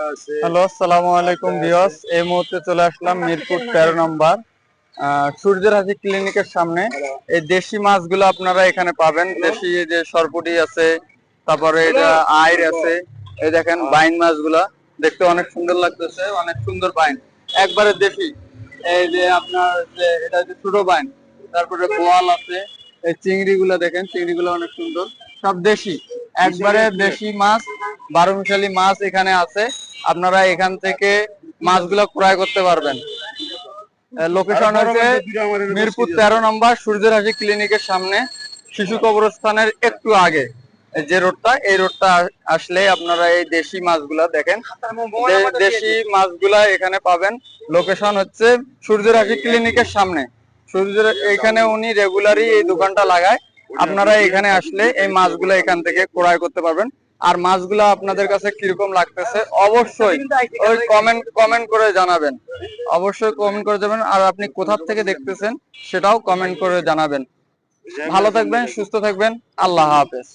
Hello আসসালামু আলাইকুম viewers এই মুহূর্তে চলে আসলাম মিরপুর তেরো নম্বর সূর্যের হাসি ক্লিনিকের সামনে। এই দেশি মাছগুলো আপনারা এখানে পাবেন। দেশি যে সরপুটি আছে, তারপরে এটা আইর আছে, এই দেখেন বাইন মাছগুলা। দেখতে অনেক সুন্দর লাগতেছে, অনেক সুন্দর বাইন। একবারে দেশি। এই যে আপনার যে, এটা হচ্ছে ছোট বাইন। তারপরে বোয়াল আছে। এই চিংড়ি গুলা দেখেন চিংড়ি গুলো অনেক সুন্দর। সব দেশি। একবারে দেশি মাছ বারো মিশালি মাছ এখানে আছে। আপনারা এখান থেকে মাছগুলো ক্রয় করতে পারবেন। লোকেশন হচ্ছে মিরপুর তেরো নম্বর সূর্যের হাসি ক্লিনিকের সামনে। শিশু কবরস্থানের একটু আগে যে রোডটা এই রোডটা আসলে আপনারা এই দেশি মাছগুলা দেখেন। দেশি মাছগুলা এখানে পাবেন। লোকেশন হচ্ছে সূর্যের হাসি ক্লিনিকের সামনে। সূর্যের এখানে উনি রেগুলারই এই দোকানটা লাগায়। আপনারা এখানে আসলে এই মাছগুলো এখান থেকে ক্রয় করতে পারবেন। আর মাছগুলো আপনাদের কাছে কীরকম লাগতেছে অবশ্যই ওই কমেন্ট কমেন্ট করে জানাবেন। অবশ্যই কমেন্ট করে যাবেন আর আপনি কোথা থেকে দেখতেছেন সেটাও কমেন্ট করে জানাবেন। ভালো থাকবেন সুস্থ থাকবেন। আল্লাহ হাফেজ।